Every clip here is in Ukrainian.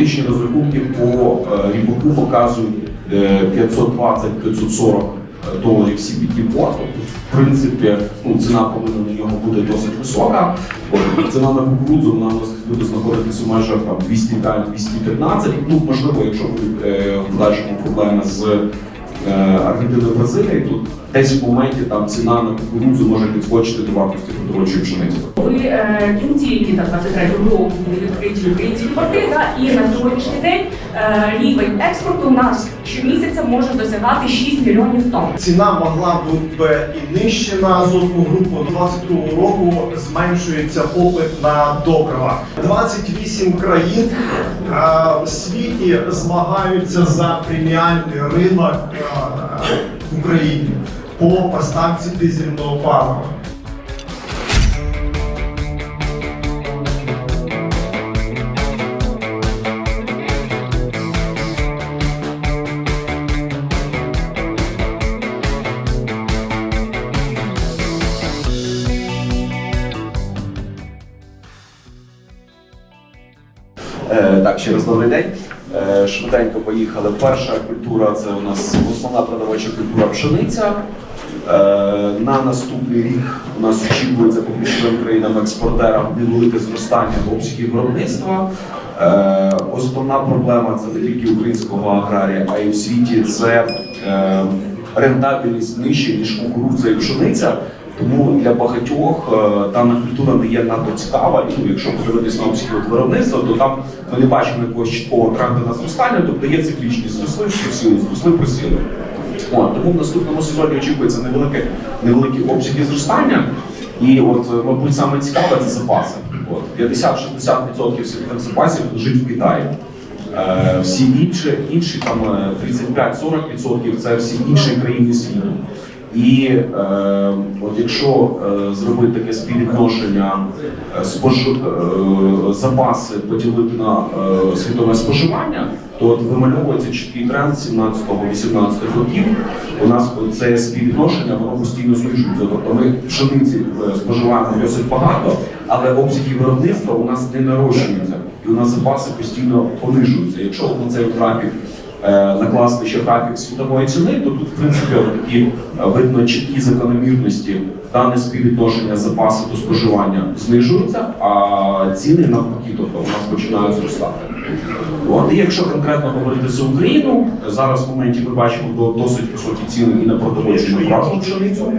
Математичні розрахунки по е, ріпаку показують е, 520-540 доларів CPT плату. В принципі, ну, ціна повинна на нього бути досить висока. Ціна на кукурудзу вона буде знаходитися межах там 205-215. Ну, можливо, якщо е, в подальшому проблеми з е, Аргентиною Бразилією, то десь в моменті там ціна на кукурудзу може підскочити до вартості продовольчої пшениці. Ви е, кінці літа 23 року були відкриті українські порти, да, і на сьогоднішній день е, рівень експорту у нас щомісяця може досягати 6 мільйонів тонн. Ціна могла бути і нижче на азотну групу. До 22 року зменшується попит на добрива. 28 країн а, в світі змагаються за преміальний ринок а, в Україні по поставці дизельного палива. Е, Так, ще раз добрий день. Е, Швиденько поїхали. Перша культура це у нас основна продавача культура пшениця. Е, На наступний рік у нас очікується по ключовим країнам-експортерам невелике зростання обсягів виробництва. Е, Основна проблема це не тільки українського аграрія, а й у світі це е, рентабельність нижче, ніж кукурудза і пшениця. Тому для багатьох дана культура не є надто цікава. І ну, якщо подивитись на обсяги виробництва, то там ми не бачимо якогось чіткого тренду на зростання, тобто є циклічність зросли, просіли, зросли, просіли. От, тому в наступному сезоні очікується невелике, невеликі обсяги зростання. І от, е, мабуть, саме цікаве це запаси. От, 50-60% світових запасів лежить в Китаї. Е, всі інші, інші там е, 35-40% це всі інші країни світу. І е, от якщо е, зробити таке співвідношення е, спож... е, запаси поділити на е, світове споживання, то от вимальовується чіткий тренд 17-18 років. У нас це співвідношення воно постійно знижується. Тобто ми пшениці е, споживаємо досить багато, але обсяги виробництва у нас не нарощуються, і у нас запаси постійно понижуються. Якщо на цей графік е, накласти ще графік світової ціни, то тут, в принципі, такі е, видно чіткі закономірності. Дане співвідношення запасу до споживання знижуються, а ціни навпаки, тобто у нас починають зростати. От, і якщо конкретно говорити за Україну, зараз в моменті ми бачимо до- досить високі ціни і на продовольчу і на пшеницю.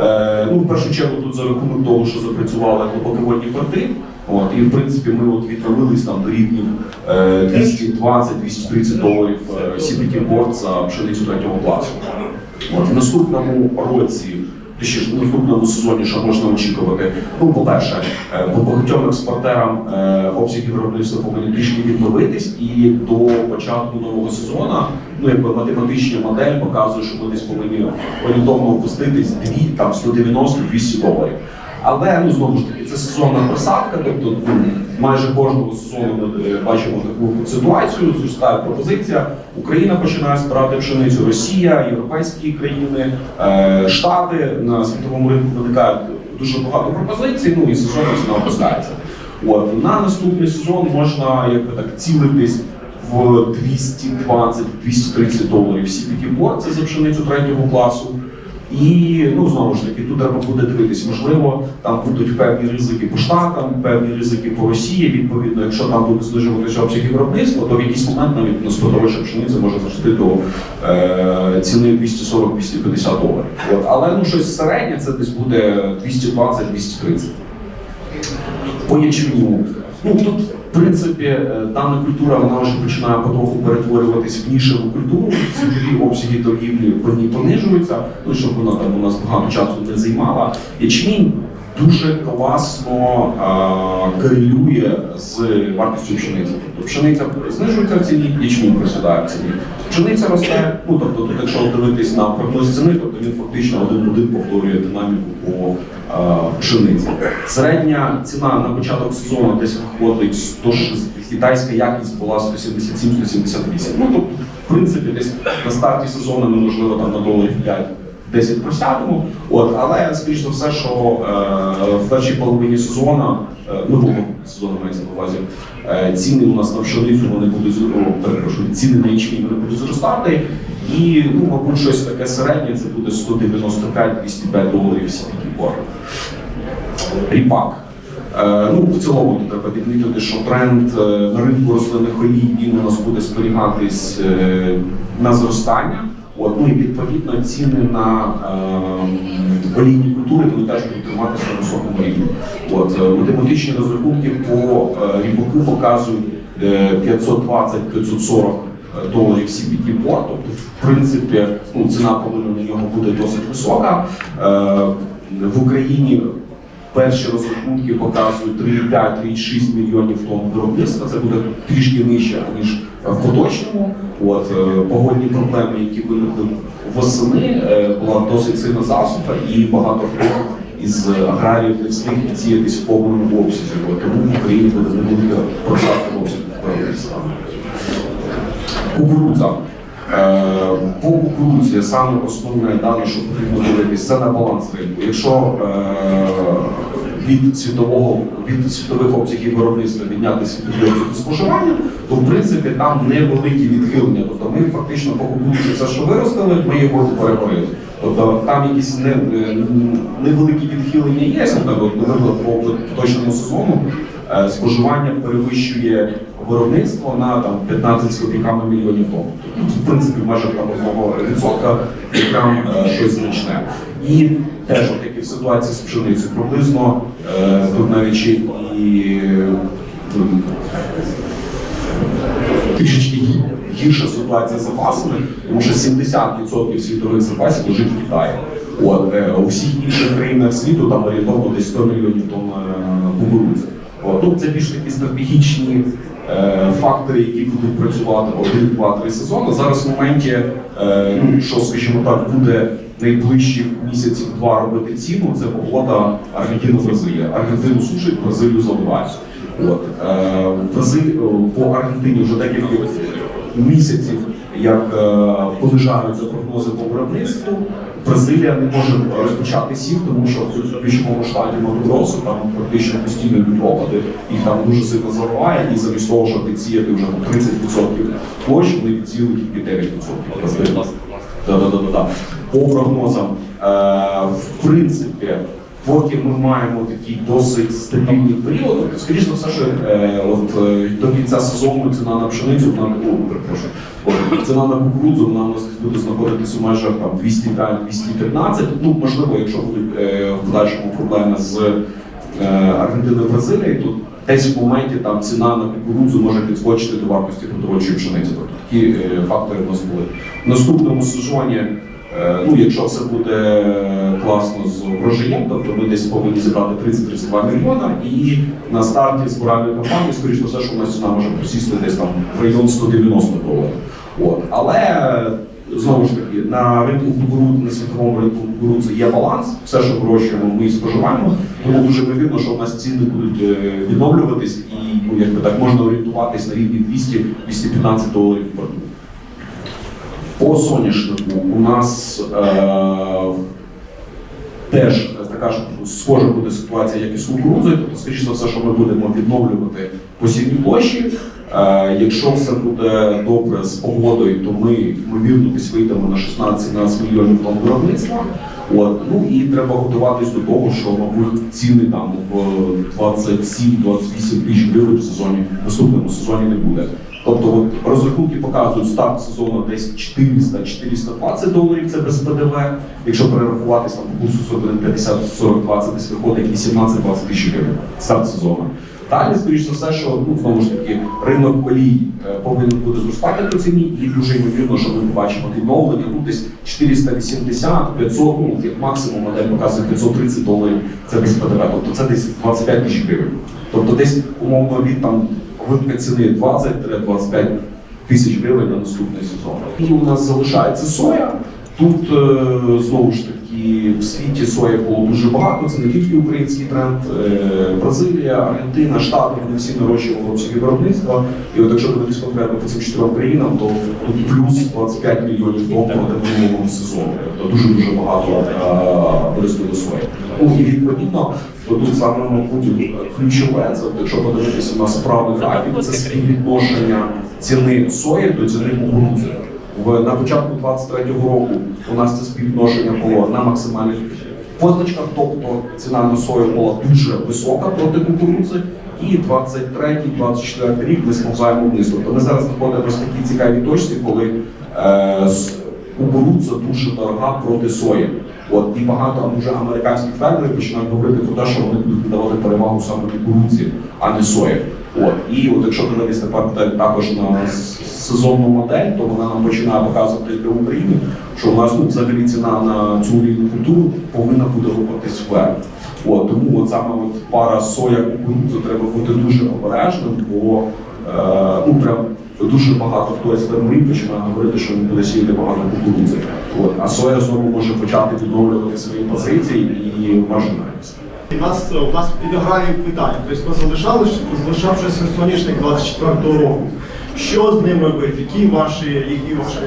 Е, ну, в першу чергу тут за рахунок того, що запрацювали глибоководні порти. От, і в принципі ми от відновились там до рівнів е, 220-230 доларів е, CPT борт за пшеницю третього класу. От, в наступному році, точніше, в наступному сезоні, що можна очікувати? Ну, по-перше, е, по багатьом експортерам е, обсяги виробництва повинні трішки відновитись, і до початку нового сезону, ну якби математична модель показує, що ми десь повинні орієнтовно опуститись 2, там 190-200 доларів. Але ну знову ж таки, це сезонна просадка, тобто ну, майже кожного сезону ми е, бачимо таку ситуацію. Зростає пропозиція. Україна починає збирати пшеницю, Росія, європейські країни, е, Штати на світовому ринку виникають дуже багато пропозицій. Ну і сезонна ціна опускається. От на наступний сезон можна якби так цілитись в 220-230 доларів CPT борт, це за пшеницю третього класу. І ну знову ж таки, тут треба буде дивитись, можливо, там будуть певні ризики по штатам, певні ризики по Росії. Відповідно, якщо там буде знижуватися обсяги виробництва, то в якийсь момент навіть ну, сподобаюча пшениця може зрости до е, ціни 240-250 доларів. От. Але ну щось середнє це десь буде 220-230. По ячменю. Ну тут, принципі, е, дана культура вона вже починає потроху перетворюватись в нішеву культуру. Ці обсяги торгівлі по ній понижуються. Ну щоб вона там у нас багато часу не займала. Ячмінь дуже класно а, корелює з вартістю пшениці. Тобто пшениця знижується в ціні, ячмінь просідає в ціні. Пшениця росте. Ну тобто, тут, якщо дивитись на прогноз ціни, тобто він фактично один один повторює динаміку по а, пшениці. Середня ціна на початок сезону десь виходить 160, китайська якість була 177-178. Ну тобто, в принципі, десь на старті сезону ми можливо там на доларів 5 10 просядемо. От, але скоріш за все, що е, в першій половині сезону, е, ну сезону мається на увазі, е, ціни у нас на пшеницю вони будуть о, перепрошую, ціни на ячмінь вони будуть зростати. І ну, мабуть, щось таке середнє, це буде 195-205 доларів пор. Ріпак. Е, Ну, в цілому тут треба відмітити, що тренд е, на ринку рослинних олій він у нас буде зберігатись е, на зростання. От, ну і відповідно ціни на е, олійні культури вони теж будуть триматися на високому рівні. От, е, математичні розрахунки по е, ріпаку показують е, 520-540 доларів CPT пор, тобто в принципі ну, ціна повинна на нього буде досить висока. Е, в Україні перші розрахунки показують 3,5-3,6 мільйонів тонн виробництва. Це буде трішки нижче ніж в поточному. От е, погодні проблеми, які виникли восени, е, була досить сильна засуха, і багато хто із аграріїв не встиг відсіятись в повному обсязі. Тому в Україні буде невелика просадка в обсязі виробництва. Кукурудза. Е, По кукурудзі саме основне дане, що потрібно дивитися, це на баланс ринку. Якщо е, від світового від світових обсягів виробництва відняти від обсяги споживання, то в принципі там невеликі відхилення. Тобто ми фактично покупуємо все, що виростили, ми його перепорили. Тобто там якісь не, е, невеликі відхилення є, наприклад, по точному сезону е, споживання перевищує виробництво на там 15 з копійками мільйонів тонн. Тобто, в принципі, в межах там одного відсотка там е, щось значне. І теж от як і в ситуації з пшеницею, приблизно е, тут навіть і трішечки гірша ситуація з запасами, тому що 70% світових запасів лежить в Китаї. От, е, у всіх інших країнах світу там орієнтовно десь 100 мільйонів тонн е, кукурудзи. Ну, це більш такі стратегічні е, фактори, які будуть працювати один, два, три сезони. Зараз в моменті, е, ну, що, скажімо так, буде найближчі місяців два робити ціну, це погода Аргентина-Бразилія. Аргентину сушить, Бразилію заливають. От, е, Бразиль, по Аргентині вже декілька місяців, як е, понижаються прогнози по виробництву. Бразилія не може розпочати сів, тому що в ключовому штаті Матуросу там практично постійно йдуть опади, їх там дуже сильно заливає, і замість того, щоб відсіяти вже там 30% площ, вони відсіяли тільки 9%. Бразилія. Да-да-да-да. По прогнозам, е, в принципі, поки ми маємо такий досить стабільний період, скоріш за все, що е, от, е, до кінця сезону ціна на пшеницю, на о, перепрошую, ціна на кукурудзу вона у нас буде знаходитись у межах там 205-215. Ну, можливо, якщо будуть е, в подальшому проблеми з е, Аргентиною Бразилією, то десь в моменті там ціна на кукурудзу може підскочити до вартості продовольчої пшениці. Тобто такі е, фактори в нас були. В наступному сезоні, е, ну якщо все буде класно з врожаєм, тобто ми десь повинні зібрати 30-32 мільйона, і на старті збиральної кампанії, скоріш за все, що у нас ціна може просісти десь там в район 190 доларів. От. Але знову ж таки, на ринку кукурудзи, на світовому ринку кукурудзи є баланс. Все, що вирощуємо, ми споживаємо. Тому дуже вигідно, що у нас ціни будуть е, відновлюватись, і ну, якби так можна орієнтуватись на рівні 200-215 доларів в порту. По соняшнику у нас е, теж така ж схожа буде ситуація, як і з кукурудзою. Тобто, скоріше за все, що ми будемо відновлювати посівні площі. Е, якщо все буде добре з погодою, то ми ймовірно десь вийдемо на 16-17 мільйонів тонн виробництва. От. Ну і треба готуватись до того, що, мабуть, ціни там в 27-28 тисяч гривень в сезоні, в наступному сезоні не буде. Тобто от, розрахунки показують старт сезону десь 400-420 доларів, це без ПДВ. Якщо перерахуватись там курсу 50-40-20, десь виходить 18-20 тисяч гривень старт сезону. Далі, скоріш за все, що ну, знову ж таки ринок олій е, повинен буде зростати по ціні, і дуже ймовірно, що ми побачимо відновлення ну, десь 480, 500, ну як максимум модель показує 530 доларів. Це без ПДВ, тобто це десь 25 тисяч гривень. Тобто десь умовно від там випка ціни 20-25 тисяч гривень на наступний сезон. І у нас залишається соя. Тут е, знову ж таки в світі соя було дуже багато. Це не тільки український тренд. Е, Бразилія, Аргентина, Штати вони всі нарощували обсяги виробництва. І от якщо дивитися конкретно по цим чотирьом країнам, то тут плюс 25 мільйонів тонн проти минулого сезону. Тобто дуже дуже багато е, виростили сої. Ну і відповідно. то Тут саме мабуть ключове, це якщо подивитися на справи графік, це співвідношення ціни сої до ціни кукурудзи. В на початку 23-го року у нас це співвідношення було на максимальних позначках, тобто ціна на сою була дуже висока проти кукурудзи. І 23-24 рік ми сповзаємо вниз. Тобто ми зараз знаходимося в такій цікавій точці, коли е, кукурудза дуже дорога проти сої. От і багато вже американських фермерів починають говорити про те, що вони будуть віддавати перевагу саме кукурудзі, а не сої. От і от якщо дивитися тепер також на сезонну модель, то вона нам починає показувати для України, що у нас ну, взагалі ціна на цю рівну культуру повинна буде рухатись вверх. От тому от саме от пара соя кукурудза треба бути дуже обережним, бо е, ну дуже багато хто фермерів починає говорити, що він буде сіяти багато кукурудзи. От а соя знову може почати відновлювати свої позиції і маржинальність. У нас у нас підіграє питання. Тобто ми залишали залишавшися соняшник 24-го року. Що з ним робити? Які ваші, які ваші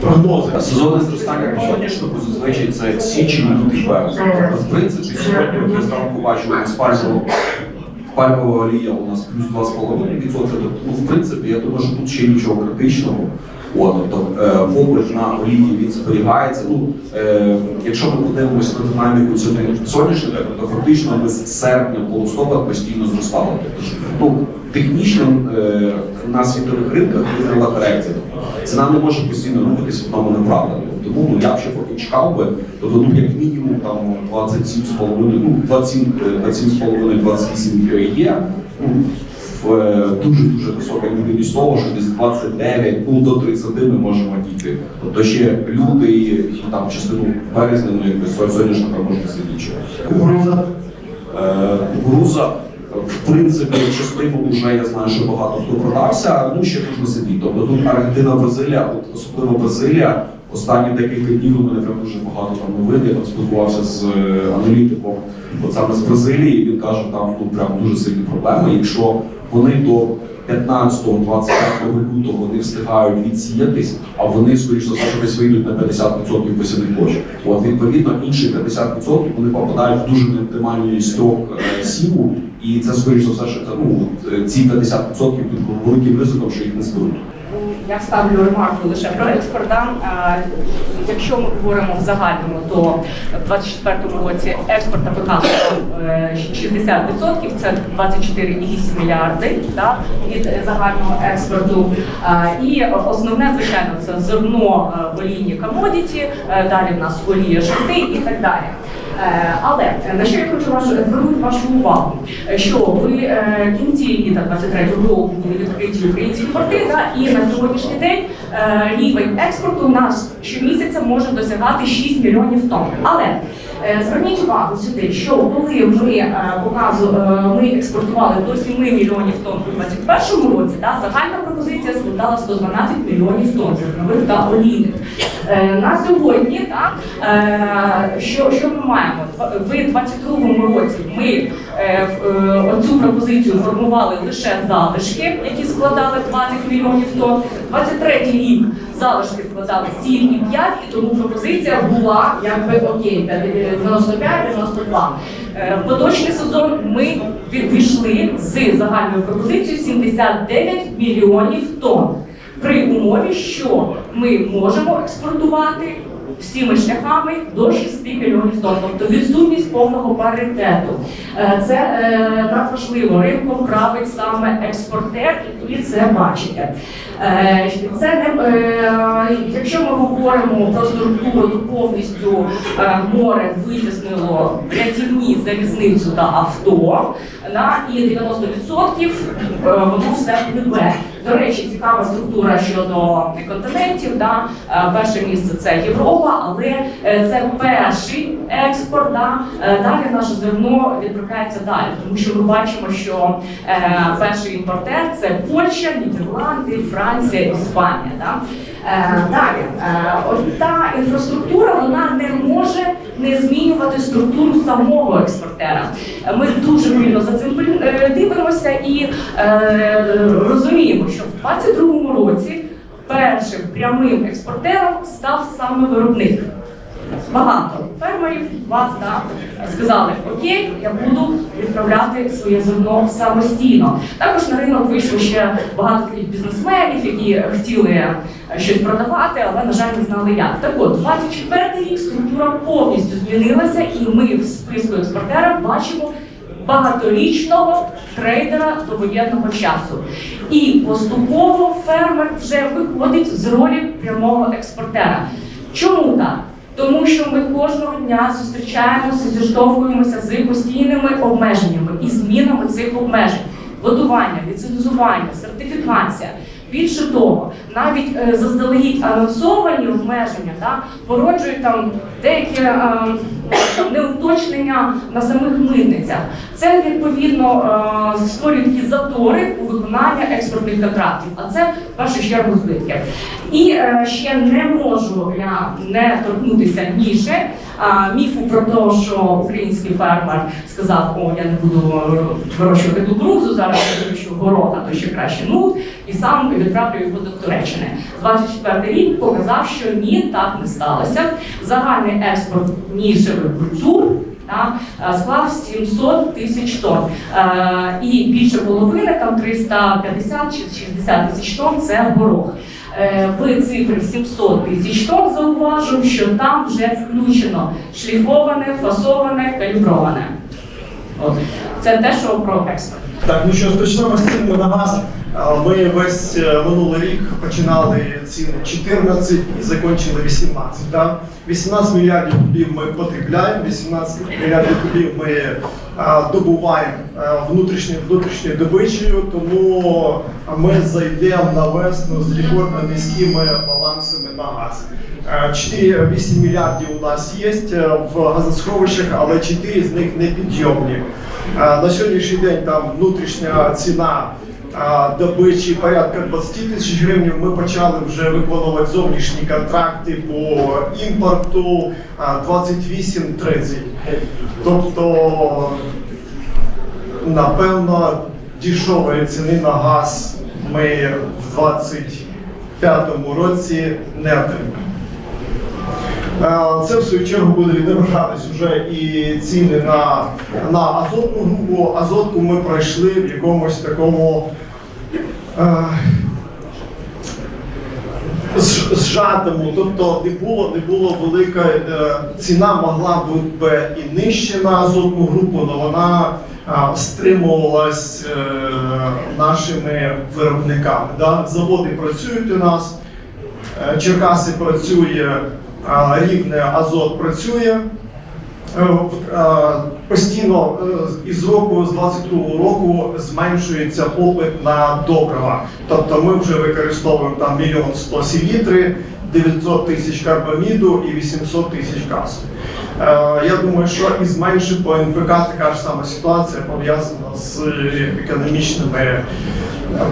прогнози? Сезонне зростання по соняшнику зазвичай це січень, лютий березень. Тобто, в принципі, сьогодні я зранку бачу у нас пальмова, олія у нас плюс 2,5%. Тобто, ну, в принципі, я думаю, що тут ще нічого критичного. От, тобто, е, попит на олії він зберігається. Ну, е, якщо ми подивимося на динаміку ціни соняшника, то фактично ми з серпня по листопад постійно зростали. Тобто, ну, технічно е, на світових ринках визнала корекція. Ціна не може постійно рухатися в одному направленні. Тому ну, я б ще поки чекав би, тобто ну, як мінімум там 27,5, ну 27, е, 27,5, 28 є. Ну, в е, дуже дуже висока ймовірність того, що десь 29, ну до 30 ми можемо дійти. Тобто ще лютий і там частину березня, ну якби соняшника можна сидіти. Кукурудза. Е, Кукуруза, в принципі, якщо стимул вже я знаю, що багато хто продався, ну ще тут на собі. Тобто тут Аргентина, Бразилія, особливо Бразилія, останні декілька днів у мене прям дуже багато там новин. Я там спілкувався з е, аналітиком, от саме з Бразилії. Він каже, там ну прям дуже сильні проблеми. Якщо вони до 15-25 лютого не встигають відсіятись, а вони, скоріш за все, що вийдуть на 50% посівних площ. От відповідно інші 50% вони попадають в дуже неоптимальний строк е, сіву, і це скоріш за все, що це ну е, ці 50% під великим ризиком, що їх не зберуть. Я ставлю ремарку лише про експорт. Якщо ми говоримо в загальному, то в 2024 році експорт на показував е, 60%, це 24,8 мільярди да, від загального експорту. І основне, звичайно, це зерно, е, олійні комодіті, е, далі в нас олія шарти і так далі. Е, Але е, на що я хочу вашу звернути вашу увагу, е, що ви кінці літа 23 року були відкриті українські порти, да, і на сьогоднішній день рівень експорту у нас щомісяця може досягати 6 мільйонів тонн. Але зверніть увагу сюди, що коли ми показу, ми експортували до 7 мільйонів тонн у 2021 році, да, загальна пропозиція складала 112 мільйонів тонн зернових та олійних. Е, На сьогодні, так, е, що, що ми маємо? В 2022 році ми е, оцю пропозицію формували лише залишки, які складали 20 мільйонів тонн. 23 рік залишки складали 7,5, і тому пропозиція була якби окей, 95-92. Е, В поточний сезон ми відійшли з загальною пропозицією 79 мільйонів тонн. При умові, що ми можемо експортувати всіми шляхами до 6 мільйонів тонн, тобто відсутність повного паритету. Е, Це е, надважливо. Ринком править саме експортер, і ви це бачите. Е, Це не е, якщо ми говоримо про структуру, то повністю море витіснило рятівні залізницю та авто, на і 90% е, воно все пливе. До речі, цікава структура щодо континентів. Да? Е, Перше місце це Європа. Але е, це перший експорт. Да? Е, Далі наше зерно відправляється далі, тому що ми бачимо, що перший імпортер це Польща, Нідерланди, Франція, Іспанія. Да? Е, далі, е, та інфраструктура вона не може не змінювати структуру самого експортера. Е, Ми дуже пильно за цим е, дивимося і е, розуміємо, що в 2022 році першим прямим експортером став саме виробник. Багато фермерів вас да, сказали, окей, я буду відправляти своє зерно самостійно. Також на ринок вийшло ще багато таких бізнесменів, які хотіли щось продавати, але на жаль не знали як. Так от, 24 рік структура повністю змінилася, і ми в списку експортера бачимо багаторічного трейдера до воєнного часу. І поступово фермер вже виходить з ролі прямого експортера. Чому так? Тому що ми кожного дня зустрічаємося, зіштовхуємося з постійними обмеженнями і змінами цих обмежень. Годування, ліцензування, сертифікація. Більше того, навіть е, заздалегідь анонсовані обмеження да, породжують там деякі е, неуточнення на самих митницях. Це відповідно е, створює такі затори у виконання експортних контрактів, а це в першу чергу збитки. І е, ще не можу я не торкнутися ніше міфу про те, що український фермер сказав, о, я не буду вирощувати кукурудзу, зараз я вирощу горох, а то ще краще нут, і сам відправлю його до Туреччини. 24 рік показав, що ні, так не сталося. Загальний експорт нішевих культур е, склав 700 тисяч тонн. Е, І більше половини, там 350 чи 60 тисяч тонн це горох. Е, В цифрі 700 тисяч тонн зауважу, що там вже включено шліфоване, фасоване, каліброване. От. Це те, що про експорт. Так, ну що, почнемо з цінами на газ. Ми весь е, минулий рік починали ціни 14 і закінчили 18. Да? 18 мільярдів кубів ми потребляємо, 18 мільярдів кубів ми добуваємо а, внутрішньою внутрішньою добичею, тому ми зайдемо на весну з рекордно низькими балансами на газ. Е, 4-8 мільярдів у нас є е, в газосховищах, але 4 з них не підйомні. Е, На сьогоднішній день там внутрішня ціна е, добичі порядка 20 тисяч гривень. Ми почали вже виконувати зовнішні контракти по імпорту е, 28-30. Тобто, напевно, дешевої ціни на газ ми в 25-му році не отримаємо. Е, Це в свою чергу буде відображатись вже і ціни на, на азотну групу. Азотку ми пройшли в якомусь такому е, зжатому, тобто не було, не було велика е, ціна могла бути і нижче на азотну групу, але вона стримувалась е, нашими виробниками. Заводи працюють у нас. Е, Черкаси працює, Рівне, Азот працює. Е, Постійно із року, з 22 року зменшується попит на добрива. Тобто ми вже використовуємо там мільйон 100 селітри, 900 тисяч карбаміду і 800 тисяч газу. Е, Я думаю, що і з меншим по НПК така ж сама ситуація пов'язана з економічними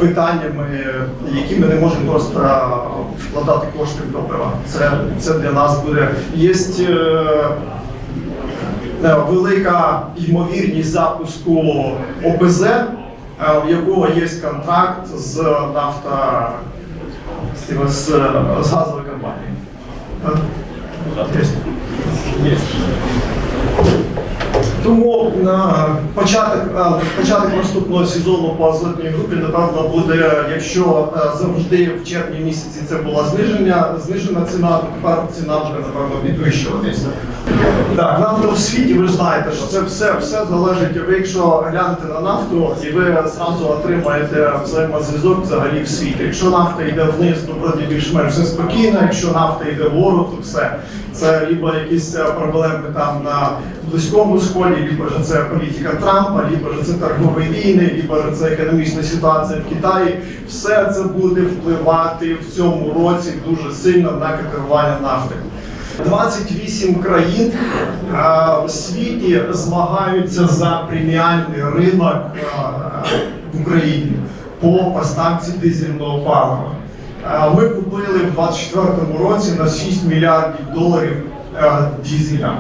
питаннями, які ми не можемо просто вкладати кошти в добрива. Це, це для нас буде. Є е, е, велика ймовірність запуску ОПЗ, е, в якого є контракт з нафта з, з газовою компанією. Е? Є. Є. Тому на початок, початок наступного сезону по азотній групі, напевно, буде, якщо е, завжди в червні місяці це була зниження, знижена ціна, то тепер ціна вже, напевно, підвищуватися. Так, нафта в світі, ви ж знаєте, що це все, все залежить. Ви якщо глянете на нафту, і ви зразу отримаєте взаємозв'язок взагалі в світі. Якщо нафта йде вниз, то вроді більш-менш все спокійно. Якщо нафта йде вгору, то все. Це либо якісь е, проблеми там на Близькому Сході, либо ж це політика Трампа, либо ж це торгові війни, либо ж це економічна ситуація в Китаї. Все це буде впливати в цьому році дуже сильно на котирування нафти. 28 країн в світі змагаються за преміальний ринок в Україні по поставці дизельного палива. Ми купили в 2024 році на 6 мільярдів доларів дизеля.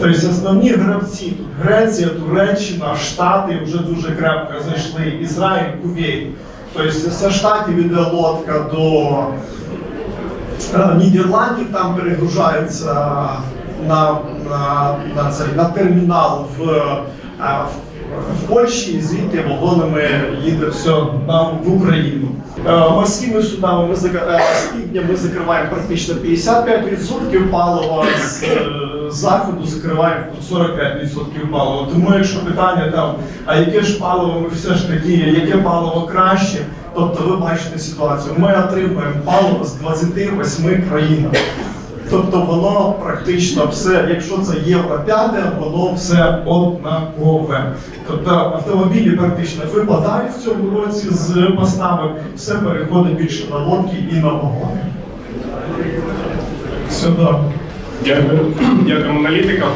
Тобто основні гравці Греція, Туреччина, Штати вже дуже крепко зайшли, Ізраїль, Кувейт. Тобто зі штатів іде лодка до Нідерландів там перегружаються на, на, на, цей, на термінал в, е, в, Польщі, і звідти вагонами їде все на, в Україну. Е, Морськими судами ми е, з півдня ми закриваємо практично 55% палива, з е, заходу закриваємо 45% палива. Тому якщо питання там, а яке ж паливо ми все ж таки, яке паливо краще, тобто ви бачите ситуацію. Ми отримуємо паливо з 28 країн. Тобто воно практично все, якщо це євро 5, воно все однакове. Тобто автомобілі практично випадають в цьому році з поставок, все переходить більше на лодки і на вагони. Все добре. Дякую, дякую аналітикам.